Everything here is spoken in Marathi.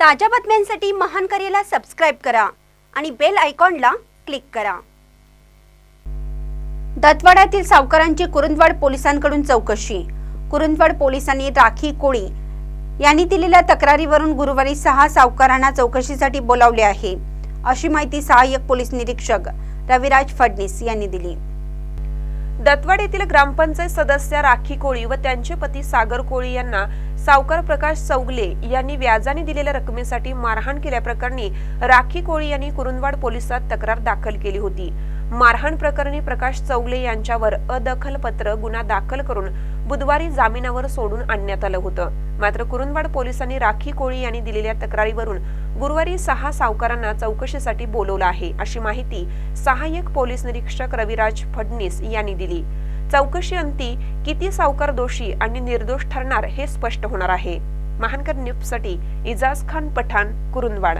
ताज्या बातम्यांसाठी महान करेला सबस्क्राईब करा आणि बेल आयकॉनला क्लिक करा. दत्तवाड्यातील सावकारांची कुरुंदवाड पोलिसांकडून चौकशी. कुरुंदवाड पोलिसांनी राखी कोळी यांनी दिलेल्या तक्रारीवरून गुरुवारी सहा सावकारांना चौकशीसाठी बोलावले आहे. अशी माहिती सहाय्यक पोलीस निरीक्षक रविराज फडणीस यांनी दिली. दत्तवाड येथील ग्रामपंचायत सदस्य राखी कोळी व त्यांचे पती सागर कोळी यांना सावकार प्रकाश चौगले यांनी व्याजाने दिलेल्या रकमेसाठी मारहाण केल्याप्रकरणी राखी कोळी यांनी कुरुंदवाड पोलिसात तक्रार दाखल केली होती. मारहाण प्रकरणी प्रकाश चौगले यांच्यावर अदखलपत्र गुन्हा दाखल करून बुधवारी जामिनावर सोडून आणण्यात आलं होतं. मात्र कुरुंदवाड पोलिसांनी राखी कोळी यांनी दिलेल्या तक्रारीवरून गुरुवारी सहा सावकारांना चौकशीसाठी बोलवलं आहे अशी माहिती सहाय्यक पोलीस निरीक्षक रविराज फडणीस यांनी दिली. चौकशी अंती किती सावकार दोषी आणि निर्दोष ठरणार हे स्पष्ट होणार आहे. महानकर न्यूजसाठी इजाज खान पठाण कुरुंदवाड.